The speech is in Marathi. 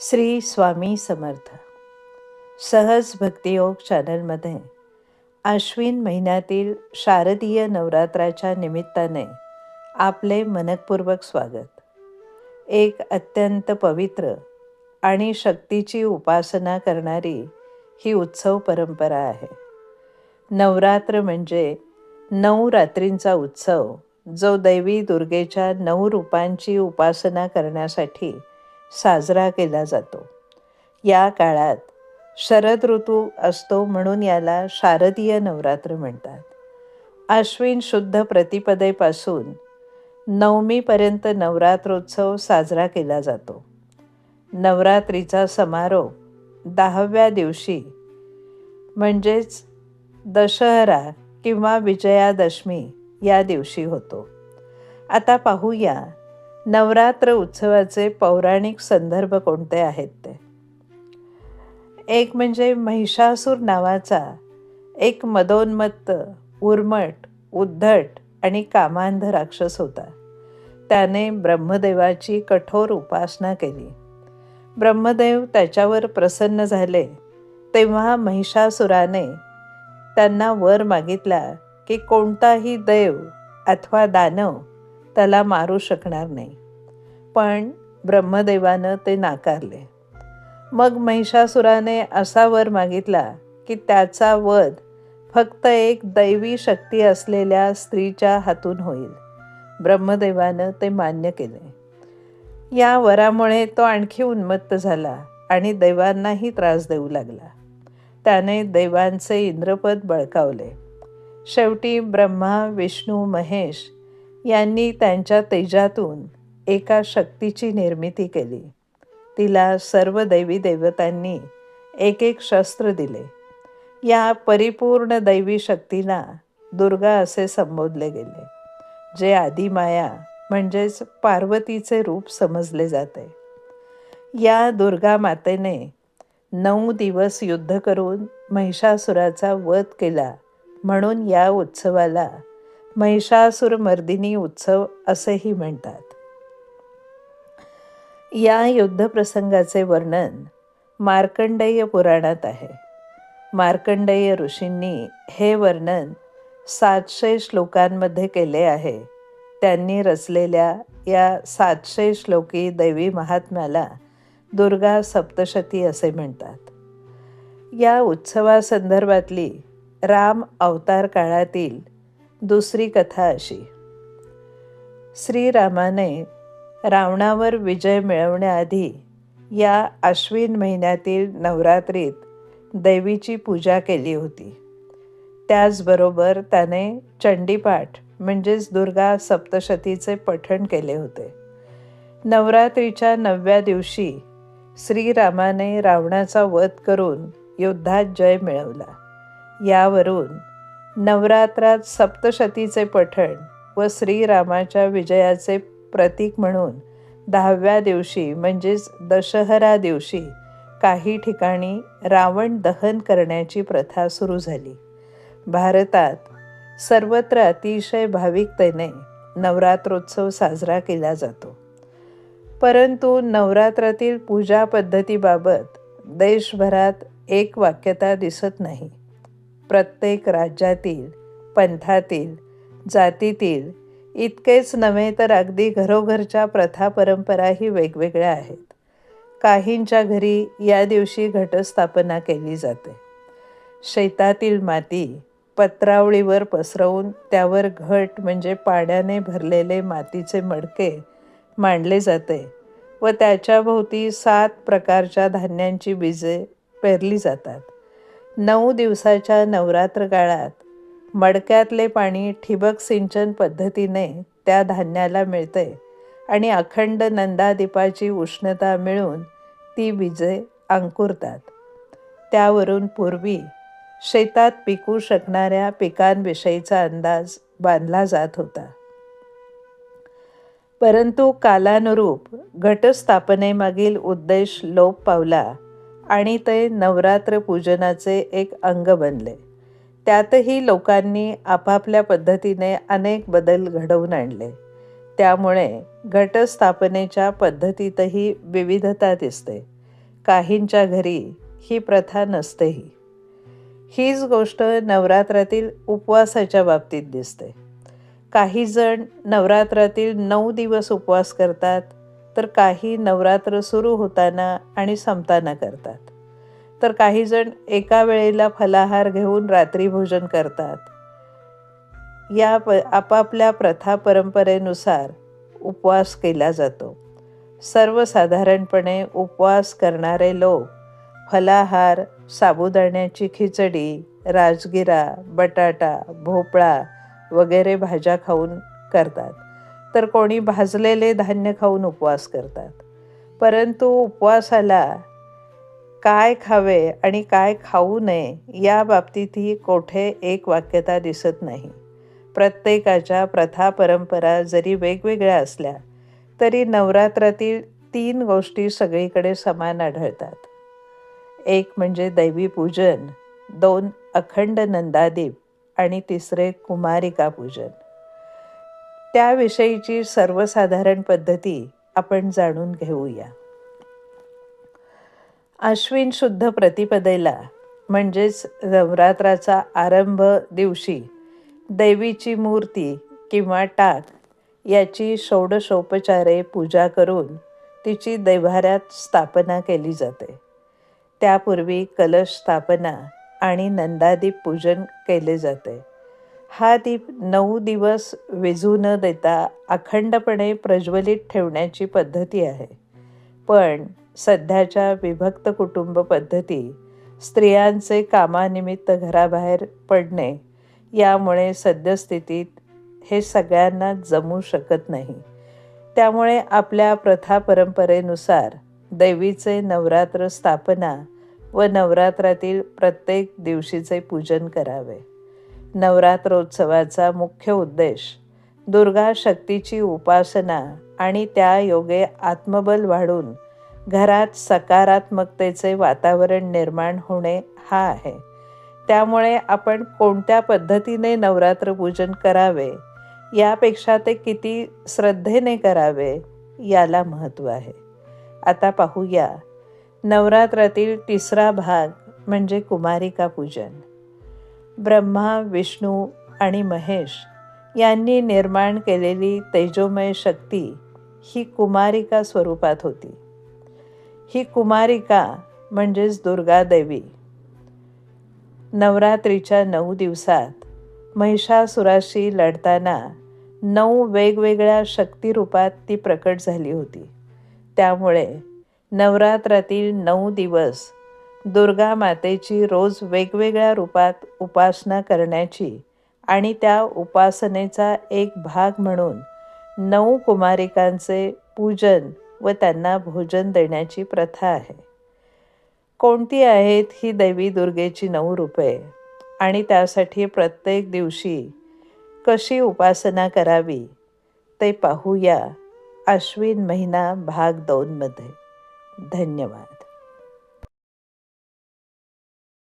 श्री स्वामी समर्थ. सहज भक्तियोग चॅनलमध्ये आश्विन महिन्यातील शारदीय नवरात्राच्या निमित्ताने आपले मनपूर्वक स्वागत. एक अत्यंत पवित्र आणि शक्तीची उपासना करणारी ही उत्सव परंपरा आहे. नवरात्र म्हणजे नऊ रात्रींचा उत्सव जो दैवी दुर्गेच्या नऊ रूपांची उपासना करण्यासाठी साजरा केला जातो. या काळात शरद ऋतू असतो म्हणून याला शारदीय नवरात्र म्हणतात. आश्विन शुद्ध प्रतिपदेपासून नवमीपर्यंत नवरात्रोत्सव साजरा केला जातो. नवरात्रीचा समारोप दहाव्या दिवशी म्हणजेच दशहरा किंवा विजयादशमी या दिवशी होतो. आता पाहूया नवरात्र उत्सवाचे पौराणिक संदर्भ कोणते आहेत ते? एक म्हणजे महिषासूर नावाचा एक मदोन्मत्त उर्मट उद्धट आणि कामांध राक्षस होता. त्याने ब्रह्मदेवाची कठोर उपासना केली. ब्रह्मदेव त्याच्यावर प्रसन्न झाले तेव्हा महिषासुराने त्यांना वर मागितला की कोणताही देव अथवा दानव त्याला मारू शकणार नाही. पण ब्रह्मदेवानं ते नाकारले. मग महिषासुराने असा वर मागितला की त्याचा वध फक्त एक दैवी शक्ती असलेल्या स्त्रीच्या हातून होईल. ब्रह्मदेवानं ते मान्य केले. या वरामुळे तो आणखी उन्मत्त झाला आणि देवांनाही त्रास देऊ लागला. त्याने देवांचे इंद्रपद बळकावले. शेवटी ब्रह्मा विष्णू महेश यांनी त्यांच्या तेजातून एका शक्तीची निर्मिती केली. तिला सर्व दैवी देवतांनी एक एक शस्त्र दिले. या परिपूर्ण दैवी शक्तीला दुर्गा असे संबोधले गेले जे आदिमाया म्हणजेच पार्वतीचे रूप समजले जाते. या दुर्गा मातेने नऊ दिवस युद्ध करून महिषासुराचा वध केला म्हणून या उत्सवाला महिषासुरमर्दिनी उत्सव असेही म्हणतात. या युद्धप्रसंगाचे वर्णन मार्कंडेय पुराणात आहे. मार्कंडेय ऋषींनी हे वर्णन सातशे श्लोकांमध्ये केले आहे. त्यांनी रचलेल्या या सातशे श्लोकी दैवी महात्म्याला दुर्गा सप्तशती असे म्हणतात. या उत्सवासंदर्भातली राम अवतार काळातील दुसरी कथा अशी. श्रीरामाने रावणावर विजय मिळवण्याआधी या आश्विन महिन्यातील नवरात्रीत देवीची पूजा केली होती. त्याचबरोबर त्याने चंडीपाठ म्हणजेच दुर्गा सप्तशतीचे पठण केले होते. नवरात्रीच्या नवव्या दिवशी श्रीरामाने रावणाचा वध करून युद्धात जय मिळवला. यावरून नवरात्रात सप्तशतीचे पठण व श्रीरामाच्या विजयाचे प्रतीक म्हणून दहाव्या दिवशी म्हणजेच दशहरा दिवशी काही ठिकाणी रावण दहन करण्याची प्रथा सुरू झाली. भारतात सर्वत्र अतिशय भाविकतेने नवरात्रोत्सव साजरा केला जातो. परंतु नवरात्रातील पूजा पद्धतीबाबत देशभरात एक वाक्यता दिसत नाही. प्रत्येक राज्यातील पंथातील जातीतील इतकेच नव्हे तर अगदी घरोघरच्या प्रथा परंपराही वेगवेगळ्या आहेत. काहींच्या घरी या दिवशी घटस्थापना केली जाते. शेतातील माती पत्रावळीवर पसरवून त्यावर घट म्हणजे पाण्याने भरलेले मातीचे मडके मांडले जाते व त्याच्याभोवती सात प्रकारच्या धान्यांची बीजे पेरली जातात. नऊ दिवसाच्या नवरात्र काळात मडक्यातले पाणी ठिबक सिंचन पद्धतीने त्या धान्याला मिळते आणि अखंड नंदादीपाची उष्णता मिळून ती विजे अंकुरतात. त्यावरून पूर्वी शेतात पिकू शकणाऱ्या पिकांविषयीचा अंदाज बांधला जात होता. परंतु कालानुरूप घटस्थापनेमागील उद्देश लोप पावला. आणि ते नवरात्र पूजनाचे एक अंग बनले. त्यातही लोकांनी आपापल्या पद्धतीने अनेक बदल घडवून आणले. त्यामुळे घटस्थापनेच्या पद्धतीतही विविधता दिसते. काहींच्या घरी ही प्रथा नसतेही. हीच गोष्ट नवरात्रातील उपवासाच्या बाबतीत दिसते. काही जण नवरात्रातील नऊ दिवस उपवास करतात तर काही नवरात्र सुरू होताना आणि संपताना करतात. तर काही जण एका वेळेला फलाहार घेऊन रात्री भोजन करतात. या प आपापल्या प्रथा परंपरेनुसार उपवास केला जातो. सर्वसाधारणपणे उपवास करणारे लोक फलाहार साबुदाण्याची खिचडी राजगिरा बटाटा भोपळा वगैरे भाज्या खाऊन करतात. तर कोणी भाजलेले धान्य खाऊन उपवास करतात. परंतु उपवासाला काय खावे आणि काय खाऊ नये या बाबतीतही कोठे एक वाक्यता दिसत नाही. प्रत्येकाच्या प्रथा परंपरा जरी वेगवेगळ्या असल्या तरी नवरात्रातील तीन गोष्टी सगळीकडे समान आढळतात. एक म्हणजे दैवी पूजन दोन अखंड नंदादीप आणि तिसरे कुमारिका पूजन. त्याविषयीची सर्वसाधारण पद्धती आपण जाणून घेऊया. अश्विन शुद्ध प्रतिपदेला म्हणजेच नवरात्राचा आरंभ दिवशी देवीची मूर्ती किंवा टाक याची षोडशोपचारे पूजा करून तिची देव्हाऱ्यात स्थापना केली जाते. त्यापूर्वी कलश स्थापना आणि नंदादीप पूजन केले जाते. हा दीप नऊ दिवस विझू न देता अखंडपणे प्रज्वलित ठेवण्याची पद्धती आहे. पण सध्याच्या विभक्त कुटुंब पद्धती स्त्रियांचे कामानिमित्त घराबाहेर पडणे यामुळे सद्यस्थितीत हे सगळ्यांना जमू शकत नाही. त्यामुळे आपल्या प्रथा परंपरेनुसार देवीचे नवरात्र स्थापना व नवरात्रातील प्रत्येक दिवशीचे पूजन करावे. नवरात्रोत्सवाचा मुख्य उद्देश दुर्गा शक्तीची उपासना आणि त्या योगे आत्मबल वाढून घरात सकारात्मकतेचे वातावरण निर्माण होणे हा आहे. त्यामुळे आपण कोणत्या पद्धतीने नवरात्र पूजन करावे यापेक्षा ते किती श्रद्धेने करावे याला महत्त्व आहे. आता पाहूया. नवरात्रातील तिसरा भाग म्हणजे कुमारिका पूजन. ब्रह्मा विष्णू आणि महेश यांनी निर्माण केलेली तेजोमय शक्ती ही कुमारिका स्वरूपात होती. ही कुमारिका म्हणजेच दुर्गादेवी नवरात्रीच्या नऊ दिवसात महिषासुराशी लढताना नऊ वेगवेगळ्या शक्तिरूपात ती प्रकट झाली होती. त्यामुळे नवरात्रातील नऊ दिवस दुर्गा मातेची रोज वेगवेगळ्या रूपात उपासना करण्याची आणि त्या उपासनेचा एक भाग म्हणून नऊ कुमारिकांचे पूजन व त्यांना भोजन देण्याची प्रथा आहे. कोणती आहेत ही देवी दुर्गेची नऊ रूपे? आणि त्यासाठी प्रत्येक दिवशी कशी उपासना करावी? ते पाहूया अश्विन महिना भाग दोनमध्ये धन्यवाद.